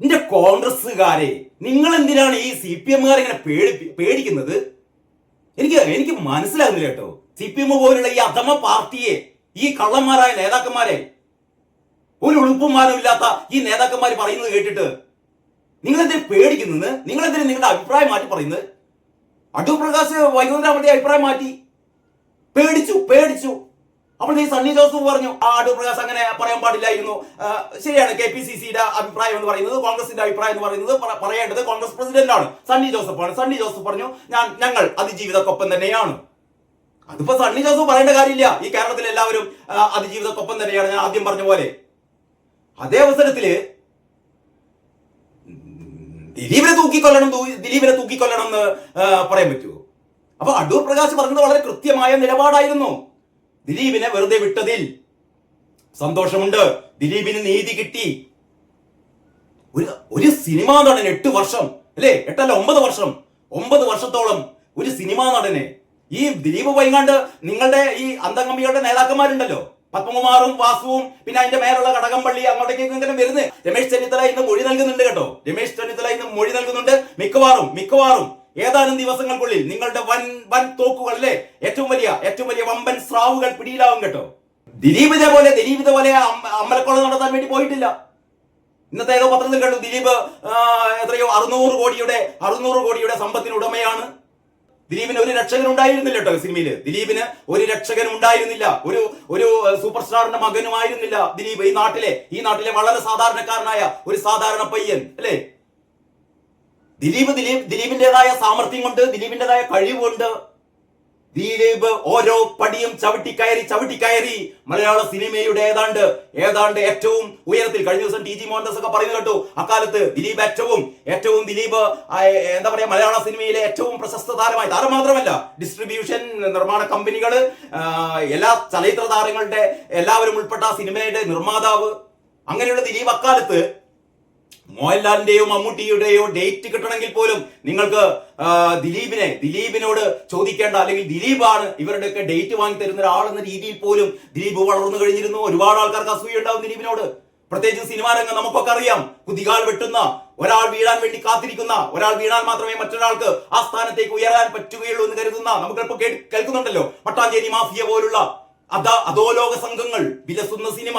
നിന്റെ കോൺഗ്രസ്സുകാരെ നിങ്ങൾ എന്തിനാണ് ഈ സി പി എമ്മുകാരെ ഇങ്ങനെ പേടി പേടിക്കുന്നത്? എനിക്ക് എനിക്ക് മനസ്സിലാകുന്നില്ല കേട്ടോ. സി പി എം പോലുള്ള ഈ അധമ പാർട്ടിയെ ഈ കള്ളന്മാരായ നേതാക്കന്മാരെ ഒരു ഉളുപ്പുമാരും ഇല്ലാത്ത ഈ നേതാക്കന്മാർ പറയുന്നത് കേട്ടിട്ട് നിങ്ങൾ എന്തിനു പേടിക്കുന്നത്? നിങ്ങൾ എന്തിനു നിങ്ങളുടെ അഭിപ്രായം മാറ്റി പറയുന്നത്? അടൂർ പ്രകാശ് വൈകുന്നേരം അഭിപ്രായം മാറ്റി. പേടിച്ചു പേടിച്ചു. അപ്പോൾ ഈ സണ്ണി ജോസഫ് പറഞ്ഞു ആ പ്രകാശ് അങ്ങനെ പറയാൻ പാടില്ലായിരുന്നു. ശരിയാണ് കെ പി സി സിയുടെ അഭിപ്രായം എന്ന് പറയുന്നത് കോൺഗ്രസിന്റെ അഭിപ്രായം എന്ന് പറയുന്നത് പറ- പറയേണ്ടത് കോൺഗ്രസ് പ്രസിഡന്റ് ആണ് സണ്ണി ജോസഫ് ആണ് സണ്ണി ജോസഫ് പറഞ്ഞു ഞാൻ ഞങ്ങൾ അതിജീവിതക്കൊപ്പം തന്നെയാണ്. അതിപ്പോ സണ്ണി ജോസഫ് പറയേണ്ട കാര്യമില്ല. ഈ കേരളത്തിൽ എല്ലാവരും അതിജീവിതക്കൊപ്പം തന്നെയാണ്. ഞാൻ ആദ്യം പറഞ്ഞ പോലെ അതേ അവസരത്തിൽ ദിലീപിനെ തൂക്കിക്കൊല്ലണം ദിലീപിനെ തൂക്കിക്കൊല്ലണം എന്ന് പറയാൻ പറ്റുമോ അപ്പൊ അടൂർ പ്രകാശ് പറഞ്ഞത് വളരെ കൃത്യമായ നിലപാടായിരുന്നു. ദിലീപിനെ വെറുതെ വിട്ടതിൽ സന്തോഷമുണ്ട്. ദിലീപിന് നീതി കിട്ടി. ഒരു ഒരു സിനിമാ നടൻ എട്ട് വർഷം അല്ലേ? എട്ടല്ല ഒമ്പത് വർഷം. ഒമ്പത് വർഷത്തോളം ഒരു സിനിമാ നടനെ. ഈ ദിലീപ് വൈകാണ്ട് നിങ്ങളുടെ ഈ അന്തകമ്പികളുടെ നേതാക്കന്മാരുണ്ടല്ലോ? പത്മകുമാറും വാസുവും പിന്നെ അതിന്റെ മേലുള്ള കടകംപള്ളി അങ്ങോട്ടേക്ക് ഇങ്ങനെ വരുന്നത്. രമേശ് ചെന്നിത്തല ഇന്ന് മൊഴി നൽകുന്നുണ്ട് കേട്ടോ. രമേശ് ചെന്നിത്തല ഇന്ന് മൊഴി നൽകുന്നുണ്ട്. മിക്കവാറും മിക്കവാറും ഏതാനും ദിവസങ്ങൾക്കുള്ളിൽ നിങ്ങളുടെ വൻ വൻ തോക്കുകൾ അല്ലേ ഏറ്റവും വലിയ ഏറ്റവും വലിയ വമ്പൻ സ്രാവുകൾ പിടിയിലാവും കേട്ടോ. ദിലീപ് ഇതേപോലെ ദിലീപ് ഇതേപോലെ അമ്പ- അമ്പലക്കൊള്ള നടത്താൻ വേണ്ടി പോയിട്ടില്ല. ഇന്നത്തെ ഏതോ പത്രത്തിൽ കണ്ടു ദിലീപ് എത്രയോ അറുന്നൂറ് കോടിയുടെ അറുന്നൂറ് കോടിയുടെ സമ്പത്തിന് ഉടമയാണ്. ദിലീപിന് ഒരു രക്ഷകൻ ഉണ്ടായിരുന്നില്ല കേട്ടോ സിനിമയിൽ. ദിലീപിന് ഒരു രക്ഷകൻ ഉണ്ടായിരുന്നില്ല. ഒരു ഒരു സൂപ്പർ സ്റ്റാറിന്റെ മകനുമായിരുന്നില്ല ദിലീപ് ഈ നാട്ടിലെ ഈ നാട്ടിലെ വളരെ സാധാരണക്കാരനായ ഒരു സാധാരണ പയ്യൻ അല്ലേ? ദിലീപ് ദിലീപ് ദിലീപിന്റേതായ സാമർഥ്യം കൊണ്ട് ദിലീപിന്റേതായ കഴിവുണ്ട് ദിലീപ് ഓരോ പടിയും ചവിട്ടിക്കയറി ചവിട്ടിക്കയറി മലയാള സിനിമയുടെ ഏതാണ്ട് ഏതാണ്ട് ഏറ്റവും ഉയരത്തിൽ കഴിഞ്ഞ ദിവസം ടി ജി മോഹൻദാസ് ഒക്കെ പറയുന്നത് കേട്ടു. അക്കാലത്ത് ദിലീപ് ഏറ്റവും ഏറ്റവും ദിലീപ് എന്താ പറയാ മലയാള സിനിമയിലെ ഏറ്റവും പ്രശസ്ത താരമായി. താരം മാത്രമല്ല ഡിസ്ട്രിബ്യൂഷൻ നിർമ്മാണ കമ്പനികൾ എല്ലാ ചലച്ചിത്ര താരങ്ങളുടെ എല്ലാവരും ഉൾപ്പെട്ട സിനിമയുടെ നിർമ്മാതാവ്. അങ്ങനെയുള്ള ദിലീപ് അക്കാലത്ത് മോഹൻലാലിന്റെയോ മമ്മൂട്ടിയുടെയോ ഡേറ്റ് കിട്ടണമെങ്കിൽ പോലും നിങ്ങൾക്ക് ദിലീപിനെ ദിലീപിനോട് ചോദിക്കേണ്ട അല്ലെങ്കിൽ ദിലീപാണ് ഇവരുടെയൊക്കെ ഡേറ്റ് വാങ്ങി തരുന്ന ഒരാളെന്ന രീതിയിൽ പോലും ദിലീപ് വളർന്നു കഴിഞ്ഞിരുന്നു. ഒരുപാട് ആൾക്കാർക്ക് അസൂയ ഉണ്ടാവും ദിലീപിനോട്. പ്രത്യേകിച്ച് സിനിമാ രംഗം നമുക്കൊക്കെ അറിയാം. കുതികാൽ വെട്ടുന്ന ഒരാൾ വീഴാൻ വേണ്ടി കാത്തിരിക്കുന്ന ഒരാൾ വീണാൽ മാത്രമേ മറ്റൊരാൾക്ക് ആ സ്ഥാനത്തേക്ക് ഉയരാൻ പറ്റുകയുള്ളൂ എന്ന് കരുതുന്ന നമുക്ക് ഇപ്പൊ കേൾക്കുന്നുണ്ടല്ലോ. പട്ടാഞ്ചേരി മാഫിയ പോലുള്ള അതാ അതോ ലോക സംഘങ്ങൾ വിലസുന്ന സിനിമ.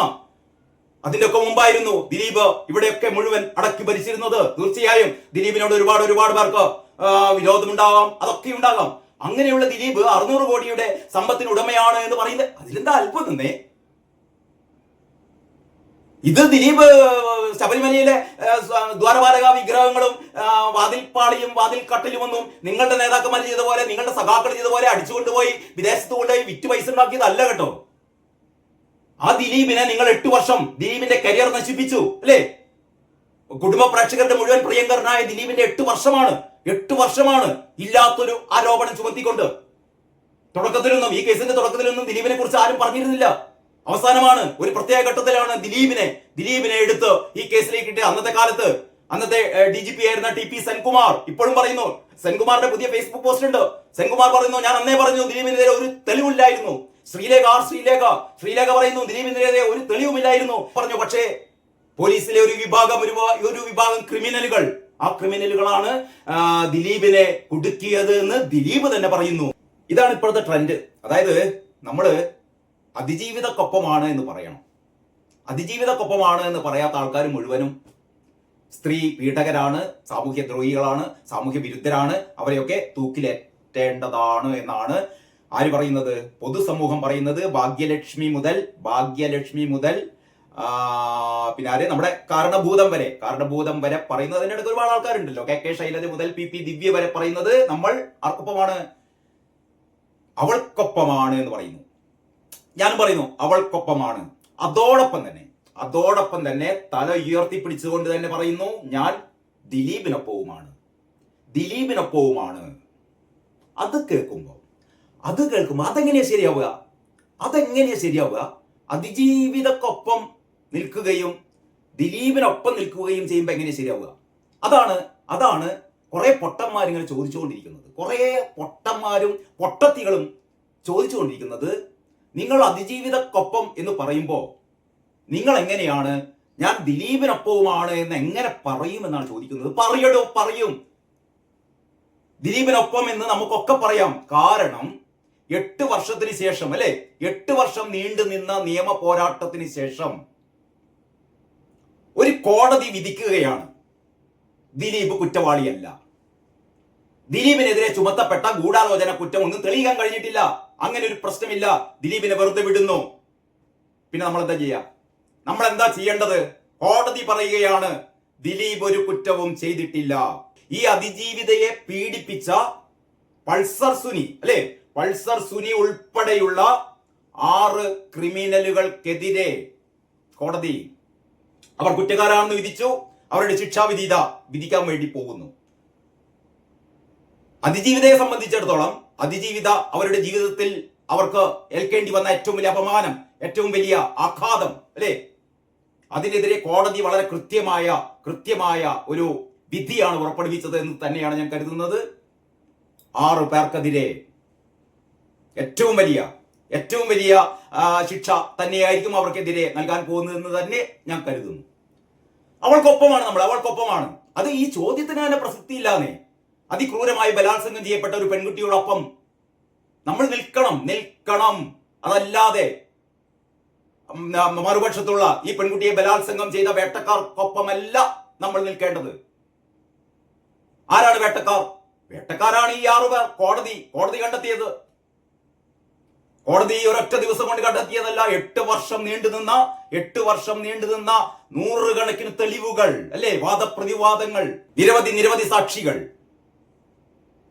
അതിന്റെ ഒക്കെ മുമ്പായിരുന്നു ദിലീപ് ഇവിടെയൊക്കെ മുഴുവൻ അടക്കി ഭരിച്ചിരുന്നത്. തീർച്ചയായും ദിലീപിനോട് ഒരുപാട് ഒരുപാട് പേർക്ക് വിരോധമുണ്ടാകാം അതൊക്കെ ഉണ്ടാകാം. അങ്ങനെയുള്ള ദിലീപ് അറുന്നൂറ് കോടിയുടെ സമ്പത്തിന് ഉടമയാണ് എന്ന് പറയുന്നത് അതിലെന്താ അല്പം തന്നെ? ഇത് ദിലീപ് ശബരിമലയിലെ ദ്വാരപാലക വിഗ്രഹങ്ങളും വാതിൽപ്പാളിയും വാതിൽ കട്ടിലുമൊന്നും നിങ്ങളുടെ നേതാക്കന്മാർ ചെയ്ത പോലെ നിങ്ങളുടെ സഖാക്കൾ ചെയ്ത പോലെ അടിച്ചുകൊണ്ടുപോയി വിദേശത്ത് കൊണ്ടുപോയി വിറ്റ് പൈസ ഉണ്ടാക്കിയതല്ല കേട്ടോ. ആ ദിലീപിനെ നിങ്ങൾ എട്ട് വർഷം ദിലീപിന്റെ കരിയർ നശിപ്പിച്ചു അല്ലേ? കുടുംബ പ്രേക്ഷകരുടെ മുഴുവൻ പ്രിയങ്കരനായ ദിലീപിന്റെ എട്ട് വർഷമാണ് എട്ട് വർഷമാണ് ഇല്ലാത്തൊരു ആരോപണം ചുമത്തിക്കൊണ്ട്. തുടക്കത്തിലൊന്നും ഈ കേസിന്റെ തുടക്കത്തിലൊന്നും ദിലീപിനെ കുറിച്ച് ആരും പറഞ്ഞിരുന്നില്ല. അവസാനമാണ് ഒരു പ്രത്യേക ഘട്ടത്തിലാണ് ദിലീപിനെ ദിലീപിനെ എടുത്ത് ഈ കേസിലേക്ക് ഇട്ട് അന്നത്തെ കാലത്ത് അന്നത്തെ ഡി ജി പി ആയിരുന്ന ടി പി സെൻകുമാർ ഇപ്പോഴും പറയുന്നു സെൻകുമാറിന്റെ പുതിയ ഫേസ്ബുക്ക് പോസ്റ്റ് ഉണ്ട് സെൻകുമാർ പറയുന്നു ഞാൻ അന്നേ പറഞ്ഞു ദിലീപിനെതിരെ ഒരു തെളിവില്ലായിരുന്നു. ശ്രീലേഖ ആർ ശ്രീലേഖ. ശ്രീലേഖ പറയുന്നു ദിലീപിനെതിരെ ഒരു തെളിവുമില്ലായിരുന്നു. പറഞ്ഞു പക്ഷേ പോലീസിലെ ഒരു വിഭാഗം ഒരു ഒരു വിഭാഗം ക്രിമിനലുകൾ. ആ ക്രിമിനലുകളാണ് ദിലീപിനെ കുടുക്കിയത് എന്ന് ദിലീപ് തന്നെ പറയുന്നു. ഇതാണ് ഇപ്പോഴത്തെ ട്രെൻഡ്. അതായത് നമ്മൾ അതിജീവിതക്കൊപ്പമാണ് എന്ന് പറയണം. അതിജീവിതക്കൊപ്പമാണ് എന്ന് പറയാത്ത ആൾക്കാർ മുഴുവനും സ്ത്രീ പീഡകരാണ് സാമൂഹ്യ ദ്രോഹികളാണ് സാമൂഹ്യ വിരുദ്ധരാണ് അവരെയൊക്കെ തൂക്കിലേറ്റേണ്ടതാണ് എന്നാണ് ആര് പറയുന്നത്? പൊതുസമൂഹം പറയുന്നത് ഭാഗ്യലക്ഷ്മി മുതൽ ഭാഗ്യലക്ഷ്മി മുതൽ പിന്നെ ആര് നമ്മുടെ കാരണഭൂതം വരെ. കാരണഭൂതം വരെ പറയുന്നത് അതിന്റെ അടുത്ത് ഒരുപാട് ആൾക്കാരുണ്ടല്ലോ. കെ കെ ശൈലജ മുതൽ പി പി ദിവ്യ വരെ പറയുന്നത് നമ്മൾ ആർക്കൊപ്പമാണ്? അവൾക്കൊപ്പമാണ് എന്ന് പറയുന്നു. ഞാൻ പറയുന്നു അവൾക്കൊപ്പമാണ്. അതോടൊപ്പം തന്നെ അതോടൊപ്പം തന്നെ തല ഉയർത്തി പിടിച്ചുകൊണ്ട് തന്നെ പറയുന്നു ഞാൻ ദിലീപിനൊപ്പവുമാണ്. ദിലീപിനൊപ്പവുമാണ്. അത് കേൾക്കുമ്പോൾ അത് കേൾക്കും അതെങ്ങനെയാ ശരിയാവുക? അതെങ്ങനെയാ ശരിയാവുക? അതിജീവിതക്കൊപ്പം നിൽക്കുകയും ദിലീപിനൊപ്പം നിൽക്കുകയും ചെയ്യുമ്പോൾ എങ്ങനെയാ ശരിയാവുക? അതാണ് അതാണ് കുറെ പൊട്ടന്മാരിങ്ങൾ ചോദിച്ചുകൊണ്ടിരിക്കുന്നത്. കുറെ പൊട്ടന്മാരും പൊട്ടത്തികളും ചോദിച്ചുകൊണ്ടിരിക്കുന്നത് നിങ്ങൾ അതിജീവിതക്കൊപ്പം എന്ന് പറയുമ്പോൾ നിങ്ങൾ എങ്ങനെയാണ് ഞാൻ ദിലീപിനൊപ്പവുമാണ് എന്ന് എങ്ങനെ പറയുമെന്നാണ് ചോദിക്കുന്നത്. പറയടോ പറയും. ദിലീപിനൊപ്പം എന്ന് നമുക്കൊക്കെ പറയാം. കാരണം എട്ട് വർഷത്തിന് ശേഷം അല്ലെ? എട്ട് വർഷം നീണ്ടു നിന്ന നിയമ പോരാട്ടത്തിന് ശേഷം ഒരു കോടതി വിധിക്കുകയാണ്. ദിലീപ് കുറ്റവാളിയല്ല. ദിലീപിനെതിരെ ചുമത്തപ്പെട്ട ഗൂഢാലോചന കുറ്റം ഒന്നും തെളിയിക്കാൻ കഴിഞ്ഞിട്ടില്ല. അങ്ങനെ ഒരു പ്രശ്നമില്ല. ദിലീപിനെ വെറുതെ വിടുന്നു. പിന്നെ നമ്മൾ എന്താ ചെയ്യാ? നമ്മൾ എന്താ ചെയ്യേണ്ടത്? കോടതി പറയുകയാണ് ദിലീപ് ഒരു കുറ്റവും ചെയ്തിട്ടില്ല. ഈ അതിജീവിതയെ പീഡിപ്പിച്ച പൾസർ സുനി അല്ലെ? പൾസർ സുനി ഉൾപ്പെടെയുള്ള ആറ് ക്രിമിനലുകൾക്കെതിരെ കോടതി അവർ കുറ്റക്കാരാണെന്ന് വിധിച്ചു. അവരുടെ ശിക്ഷാവിധി ഇതാ വിധിക്കാൻ വേണ്ടി പോകുന്നു. അതിജീവിതയെ സംബന്ധിച്ചിടത്തോളം അതിജീവിത അവരുടെ ജീവിതത്തിൽ അവർക്ക് ഏൽക്കേണ്ടി വന്ന ഏറ്റവും വലിയ അപമാനം ഏറ്റവും വലിയ ആഘാതം അല്ലേ? അതിനെതിരെ കോടതി വളരെ കൃത്യമായ കൃത്യമായ ഒരു വിധിയാണ് പുറപ്പെടുവിച്ചത് എന്ന് തന്നെയാണ് ഞാൻ കരുതുന്നത്. ആറു പേർക്കെതിരെ ഏറ്റവും വലിയ ഏറ്റവും വലിയ ശിക്ഷ തന്നെയായിരിക്കും അവർക്കെതിരെ നൽകാൻ പോകുന്നതെന്ന് തന്നെ ഞാൻ കരുതുന്നു. അവൾക്കൊപ്പമാണ് നമ്മൾ അവൾക്കൊപ്പമാണ്. അത് ഈ ചോദ്യത്തിന് തന്നെ പ്രസക്തിയില്ലാന്നേ. അതിക്രൂരമായി ബലാത്സംഗം ചെയ്യപ്പെട്ട ഒരു പെൺകുട്ടിയോടൊപ്പം നമ്മൾ നിൽക്കണം നിൽക്കണം. അതല്ലാതെ മറുപക്ഷത്തുള്ള ഈ പെൺകുട്ടിയെ ബലാത്സംഗം ചെയ്ത വേട്ടക്കാർക്കൊപ്പമല്ല നമ്മൾ നിൽക്കേണ്ടത്. ആരാണ് വേട്ടക്കാർ? വേട്ടക്കാരാണ് ഈ ആറുപേർ കോടതി കോടതി കണ്ടെത്തിയത്. കോടതി ഈ ഒരൊറ്റ ദിവസം കൊണ്ട് കണ്ടെത്തിയതല്ല എട്ട് വർഷം നീണ്ടു നിന്ന എട്ട് വർഷം നീണ്ടു നിന്ന നൂറുകണക്കിന് തെളിവുകൾ അല്ലേ? വാദപ്രതിവാദങ്ങൾ നിരവധി നിരവധി സാക്ഷികൾ.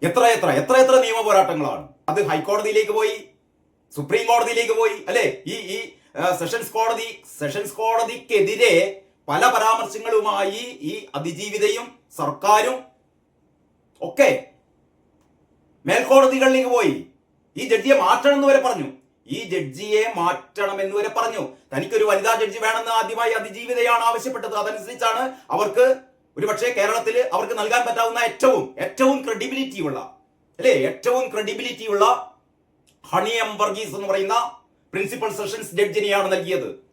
എത്ര എത്ര എത്ര എത്ര നിയമ പോരാട്ടങ്ങളാണ്? അത് ഹൈക്കോടതിയിലേക്ക് പോയി സുപ്രീം കോടതിയിലേക്ക് പോയി അല്ലെ? ഈ ഈ സെഷൻസ് കോടതി സെഷൻസ് കോടതിക്കെതിരെ പല പരാമർശങ്ങളുമായി ഈ അതിജീവിതയും സർക്കാരും ഒക്കെ മേൽക്കോടതികളിലേക്ക് പോയി. ഈ ജഡ്ജിയെ മാറ്റണം എന്ന് വരെ പറഞ്ഞു. ഈ ജഡ്ജിയെ മാറ്റണം എന്ന് വരെ പറഞ്ഞു. തനിക്കൊരു വനിതാ ജഡ്ജി വേണമെന്ന് ആദ്യമായി അതിജീവിതയാണ് ആവശ്യപ്പെട്ടത്. അതനുസരിച്ചാണ് അവർക്ക് ഒരുപക്ഷെ കേരളത്തിൽ അവർക്ക് നൽകാൻ പറ്റാവുന്ന ഏറ്റവും ഏറ്റവും ക്രെഡിബിലിറ്റി ഉള്ള അല്ലേ? ഏറ്റവും ക്രെഡിബിലിറ്റി ഉള്ള ഹണി എം വർഗീസ് എന്ന് പറയുന്ന പ്രിൻസിപ്പൽ സെഷൻസ് ജഡ്ജിനെയാണ് നൽകിയത്.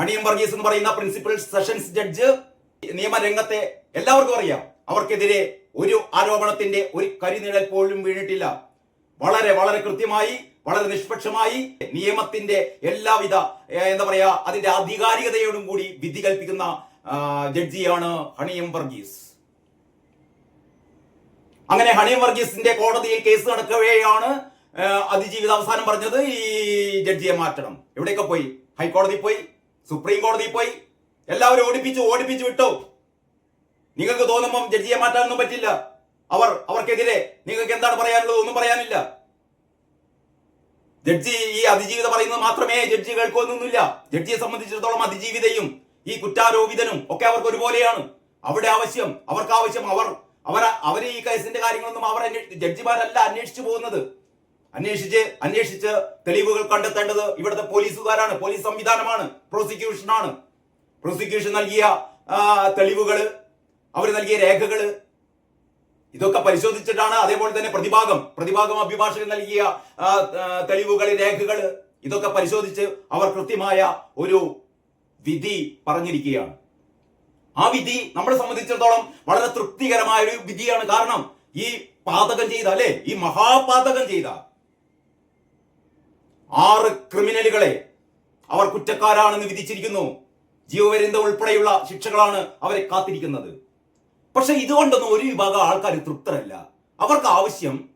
ഹണി എം വർഗീസ് എന്ന് പറയുന്ന പ്രിൻസിപ്പൽ സെഷൻസ് ജഡ്ജ് നിയമരംഗത്തെ എല്ലാവർക്കും അറിയാം. അവർക്കെതിരെ ഒരു ആരോപണത്തിന്റെ ഒരു കരിനിഴൽ പോലും വീണിട്ടില്ല. വളരെ വളരെ കൃത്യമായി വളരെ നിഷ്പക്ഷമായി നിയമത്തിന്റെ എല്ലാവിധ എന്താ പറയാ അതിന്റെ ആധികാരികതയോടും കൂടി വിധി കൽപ്പിക്കുന്ന ജഡ്ജിയാണ് ഹണിയം വർഗീസ്. അങ്ങനെ ഹണിയം വർഗീസിന്റെ കോടതിയിൽ കേസ് നടക്കവെയാണ് അതിജീവിത അവസാനം പറഞ്ഞത് ഈ ജഡ്ജിയെ മാറ്റണം. എവിടെയൊക്കെ പോയി? ഹൈക്കോടതി പോയി? സുപ്രീം കോടതി പോയി? എല്ലാവരും ഓടിപ്പിച്ചു ഓടിപ്പിച്ചു വിട്ടു. നിങ്ങൾക്ക് തോന്നുമ്പം ജഡ്ജിയെ മാറ്റാനൊന്നും പറ്റില്ല. അവർ അവർക്കെതിരെ നിങ്ങൾക്ക് എന്താണ് പറയാനുള്ളത്? ഒന്നും പറയാനില്ല. ജഡ്ജി ഈ അതിജീവിത പറയുന്നത് മാത്രമേ ജഡ്ജി കേൾക്കുമെന്നൊന്നുമില്ല. ജഡ്ജിയെ സംബന്ധിച്ചിടത്തോളം അതിജീവിതയും ഈ കുറ്റാരോപിതനും ഒക്കെ അവർക്ക് ഒരുപോലെയാണ്. അവിടെ ആവശ്യം അവർക്ക് ആവശ്യം അവർ അവർ അവർ ഈ കേസിന്റെ കാര്യങ്ങളൊന്നും അവർ ജഡ്ജിമാരല്ല അന്വേഷിച്ചു പോകുന്നത്. അന്വേഷിച്ച് അന്വേഷിച്ച് തെളിവുകൾ കണ്ടെത്തേണ്ടത് ഇവിടുത്തെ പോലീസുകാരാണ്. പോലീസ് സംവിധാനമാണ് പ്രോസിക്യൂഷനാണ് പ്രോസിക്യൂഷൻ നൽകിയ തെളിവുകൾ അവർ നൽകിയ രേഖകൾ ഇതൊക്കെ പരിശോധിച്ചിട്ടാണ് അതേപോലെ തന്നെ പ്രതിഭാഗം പ്രതിഭാഗം അഭിഭാഷകൻ നൽകിയ തെളിവുകൾ രേഖകൾ ഇതൊക്കെ പരിശോധിച്ച് അവർ കൃത്യമായ ഒരു വിധി പറഞ്ഞിരിക്കുകയാണ്. ആ വിധി നമ്മളെ സംബന്ധിച്ചിടത്തോളം വളരെ തൃപ്തികരമായ ഒരു വിധിയാണ്. കാരണം ഈ പാതകം ചെയ്ത അല്ലെ? ഈ മഹാപാതകം ചെയ്ത ആറ് ക്രിമിനലുകളെ അവർ കുറ്റക്കാരാണെന്ന് വിധിച്ചിരിക്കുന്നു. ജീവപര്യന്തം ഉൾപ്പെടെയുള്ള ശിക്ഷകളാണ് അവരെ കാത്തിരിക്കുന്നത്. പക്ഷെ ഇതുകൊണ്ടൊന്നും ഒരു വിഭാഗം ആൾക്കാർ തൃപ്തരല്ല. അവർക്ക് ആവശ്യം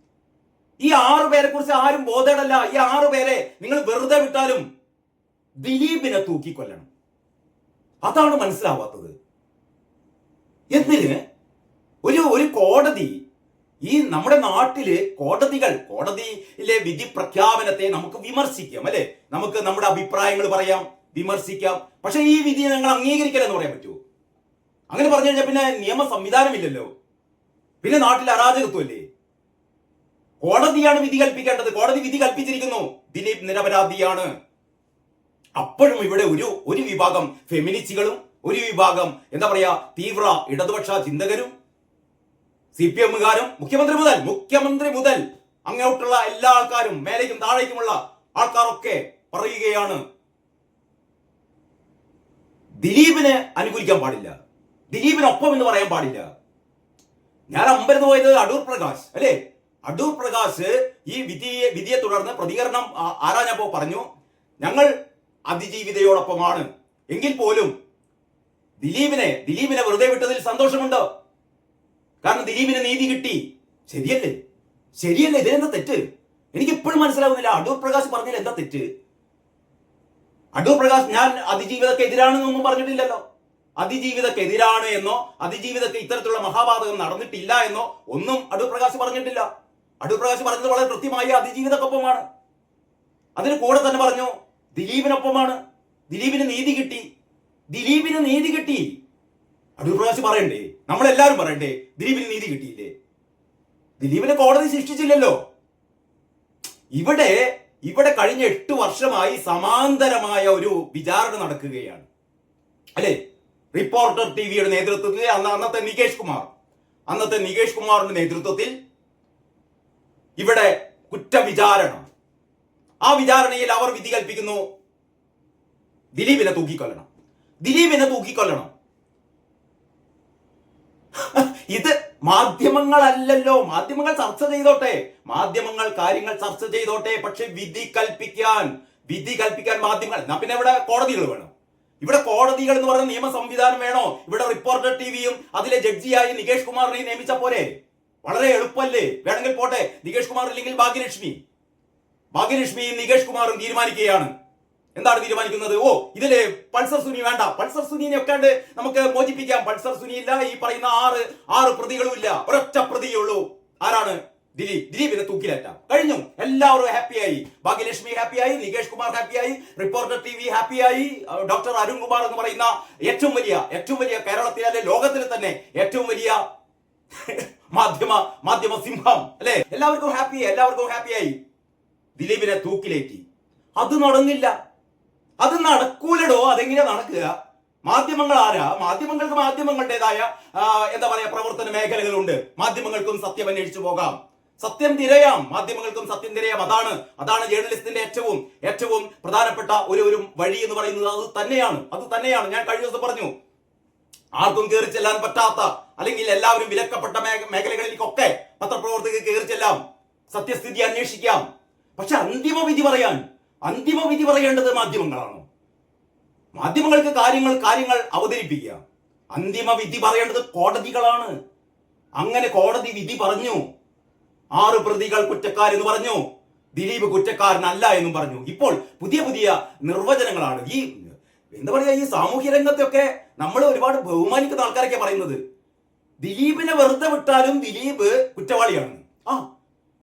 ഈ ആറു പേരെ കുറിച്ച് ആരും ബോധേടല്ല. ഈ ആറു പേരെ നിങ്ങൾ വെറുതെ വിട്ടാലും ദിലീപിനെ തൂക്കിക്കൊല്ലണം. അതാണ് മനസ്സിലാവാത്തത്. എന്തിന്? ഒരു ഒരു കോടതി ഈ നമ്മുടെ നാട്ടിൽ കോടതികൾ കോടതിയിലെ വിധി പ്രഖ്യാപനത്തെ നമുക്ക് വിമർശിക്കാം അല്ലെ? നമുക്ക് നമ്മുടെ അഭിപ്രായങ്ങൾ പറയാം വിമർശിക്കാം. പക്ഷെ ഈ വിധിയെ നിങ്ങൾ അംഗീകരിക്കലെന്ന് പറയാൻ പറ്റുമോ? അങ്ങനെ പറഞ്ഞു കഴിഞ്ഞാൽ പിന്നെ നിയമ സംവിധാനമില്ലല്ലോ. പിന്നെ നാട്ടിൽ അരാജകത്വമല്ലേ? കോടതിയാണ് വിധി കൽപ്പിക്കേണ്ടത്. കോടതി വിധി കൽപ്പിച്ചിരിക്കുന്നു. ദിലീപ് നിരപരാധിയാണ്. അപ്പോഴും ഇവിടെ ഒരു ഒരു വിഭാഗം ഫെമിനിസ്റ്റുകളും ഒരു വിഭാഗം എന്താ പറയാ തീവ്ര ഇടതുപക്ഷ ചിന്തകരും സി പി എമ്മുകാരും മുഖ്യമന്ത്രി മുതൽ മുഖ്യമന്ത്രി മുതൽ അങ്ങോട്ടുള്ള എല്ലാ ആൾക്കാരും മേലേക്കും താഴേക്കുമുള്ള ആൾക്കാരൊക്കെ പറയുകയാണ്. ദിലീപിനെ അനുകൂലിക്കാൻ പാടില്ല. ദിലീപിനൊപ്പം എന്ന് പറയാൻ പാടില്ല. ഞാൻ അമ്പരന്ന് പോയത് അടൂർ പ്രകാശ് അല്ലേ? അടൂർ പ്രകാശ് ഈ വിധിയെ വിധിയെ തുടർന്ന് പ്രതികരണം ആരാഞ്ഞപ്പോ പറഞ്ഞു? ഞങ്ങൾ അതിജീവിതയോടൊപ്പമാണ്. എങ്കിൽ പോലും ദിലീപിനെ ദിലീപിനെ വെറുതെ വിട്ടതിൽ സന്തോഷമുണ്ട്? കാരണം ദിലീപിന് നീതി കിട്ടി. ശരിയല്ലേ? ശരിയല്ലേ? ഇതിനെന്താ തെറ്റ്? എനിക്ക് ഇപ്പോഴും മനസ്സിലാവുന്നില്ല. അടൂർ പ്രകാശ് പറഞ്ഞതിൽ എന്താ തെറ്റ്? അടൂർ പ്രകാശ് ഞാൻ അതിജീവിതക്കെതിരാണെന്നൊന്നും പറഞ്ഞിട്ടില്ലല്ലോ. അതിജീവിതക്ക് എതിരാണ് എന്നോ അതിജീവിതത്തെ ഇത്തരത്തിലുള്ള മഹാപാതകം നടന്നിട്ടില്ല എന്നോ ഒന്നും അടൂർ പ്രകാശ് പറഞ്ഞിട്ടില്ല. അടൂർ പ്രകാശ് പറഞ്ഞത് വളരെ കൃത്യമായി അതിജീവിതക്കൊപ്പമാണ്. അതിന് കൂടെ തന്നെ പറഞ്ഞു ദിലീപിനൊപ്പമാണ്. ദിലീപിന് നീതി കിട്ടി. ദിലീപിന് നീതി കിട്ടി. അടൂർ പ്രകാശ് പറയണ്ടേ? നമ്മളെല്ലാവരും പറയണ്ടേ ദിലീപിന് നീതി കിട്ടിയില്ലേ? ദിലീപിനെ കോടതി ശിക്ഷിച്ചില്ലല്ലോ. ഇവിടെ ഇവിടെ കഴിഞ്ഞ എട്ട് വർഷമായി സമാന്തരമായ ഒരു വിചാരണ നടക്കുകയാണ്. അല്ലേ? റിപ്പോർട്ടർ ടി വിയുടെ നേതൃത്വത്തിൽ അന്ന് അന്നത്തെ നികേഷ് കുമാർ. അന്നത്തെ നികേഷ് കുമാറിന്റെ നേതൃത്വത്തിൽ ഇവിടെ കുറ്റവിചാരണ. ആ വിചാരണയിൽ അവർ വിധി കൽപ്പിക്കുന്നു. ദിലീപിനെ തൂക്കിക്കൊല്ലണം. ദിലീപിനെ തൂക്കിക്കൊല്ലണം. ഇത് മാധ്യമങ്ങളല്ലല്ലോ. മാധ്യമങ്ങൾ ചർച്ച ചെയ്തോട്ടെ. മാധ്യമങ്ങൾ കാര്യങ്ങൾ ചർച്ച ചെയ്തോട്ടെ. പക്ഷെ വിധി കൽപ്പിക്കാൻ വിധി കൽപ്പിക്കാൻ മാധ്യമങ്ങൾ എന്നാ പിന്നെ ഇവിടെ കോടതികൾ വേണം. ഇവിടെ കോടതികൾ എന്ന് പറയുന്ന നിയമ സംവിധാനം വേണോ? ഇവിടെ റിപ്പോർട്ടർ ടിവിയും അതിലെ ജഡ്ജിയായി നികേഷ് കുമാറിനെ നിയമിച്ച പോലെ വളരെ എളുപ്പമല്ലേ വേണമെങ്കിൽ പോട്ടെ. നികേഷ് കുമാർ ഇല്ലെങ്കിൽ ഭാഗ്യലക്ഷ്മി. ഭാഗ്യലക്ഷ്മിയും നികേഷ് കുമാറും തീരുമാനിക്കുകയാണ്. എന്താണ് തീരുമാനിക്കുന്നത്? ഓ ഇതിൽ പൾസർ സുനി വേണ്ട. പൾസർ സുനിയെ ഒക്കാണ്ട് നമുക്ക് മോചിപ്പിക്കാം. പൾസർ സുനി ഇല്ല ഈ പറയുന്ന ആറ് ആറ് പ്രതികളും ഇല്ല ഒരൊറ്റ പ്രതിയേ ഉള്ളൂ. ആരാണ്? ദിലീപ് ദിലീപിനെ തൂക്കിലേറ്റാം. കഴിഞ്ഞു. എല്ലാവരും ഹാപ്പിയായി. ഭാഗ്യലക്ഷ്മി ഹാപ്പിയായി നികേഷ് കുമാർ ഹാപ്പിയായി റിപ്പോർട്ടർ ടി വി ഹാപ്പിയായി ഡോക്ടർ അരുൺ കുമാർ എന്ന് പറയുന്ന ഏറ്റവും വലിയ ഏറ്റവും വലിയ കേരളത്തിലെ അല്ലെ ലോകത്തിലെ തന്നെ ഏറ്റവും വലിയ മാധ്യമ മാധ്യമ സിംഹം അല്ലെ? എല്ലാവർക്കും ഹാപ്പി എല്ലാവർക്കും ഹാപ്പിയായി. ദിലീപിനെ തൂക്കിലേറ്റി. അത് നടന്നില്ല. അത് നടക്കൂലടോ അതെങ്ങനെ നടക്കുക? മാധ്യമങ്ങൾ ആരാ? മാധ്യമങ്ങൾക്ക് മാധ്യമങ്ങളുടേതായ എന്താ പറയാ പ്രവർത്തന മേഖലകളുണ്ട്. മാധ്യമങ്ങൾക്കും സത്യം അന്വേഷിച്ചു പോകാം. സത്യം തിരയാം. മാധ്യമങ്ങൾക്കും സത്യം തിരയാം. അതാണ് അതാണ് ജേർണലിസ്റ്റിന്റെ ഏറ്റവും ഏറ്റവും പ്രധാനപ്പെട്ട ഒരു ഒരു വഴി എന്ന് പറയുന്നത്. അത് തന്നെയാണ് അത് തന്നെയാണ്. ഞാൻ കഴിഞ്ഞ ദിവസം പറഞ്ഞു ആർക്കും കയറി ചെല്ലാൻ പറ്റാത്ത അല്ലെങ്കിൽ എല്ലാവരും വിലക്കപ്പെട്ട മേഖ- മേഖലകളിലേക്കൊക്കെ പത്രപ്രവർത്തകർ കയറി ചെല്ലാം സത്യസ്ഥിതി അന്വേഷിക്കാം. പക്ഷെ അന്തിമ വിധി പറയാൻ അന്തിമ വിധി പറയേണ്ടത് മാധ്യമങ്ങളാണ്. മാധ്യമങ്ങൾക്ക് കാര്യങ്ങൾ കാര്യങ്ങൾ അവതരിപ്പിക്കുക. അന്തിമ വിധി പറയേണ്ടത് കോടതികളാണ്. അങ്ങനെ കോടതി വിധി പറഞ്ഞു ആറ് പ്രതികൾ കുറ്റക്കാരെന്ന് പറഞ്ഞു. ദിലീപ് കുറ്റക്കാരനല്ല എന്നും പറഞ്ഞു. ഇപ്പോൾ പുതിയ പുതിയ നിർവചനങ്ങളാണ്. ഈ എന്താ പറയാ ഈ സാമൂഹ്യ രംഗത്തൊക്കെ നമ്മൾ ഒരുപാട് ബഹുമാനിക്കുന്ന ആൾക്കാരൊക്കെ പറയുന്നത്. ദിലീപിനെ വെറുതെ വിട്ടാലും ദിലീപ് കുറ്റവാളിയാണ്. ആ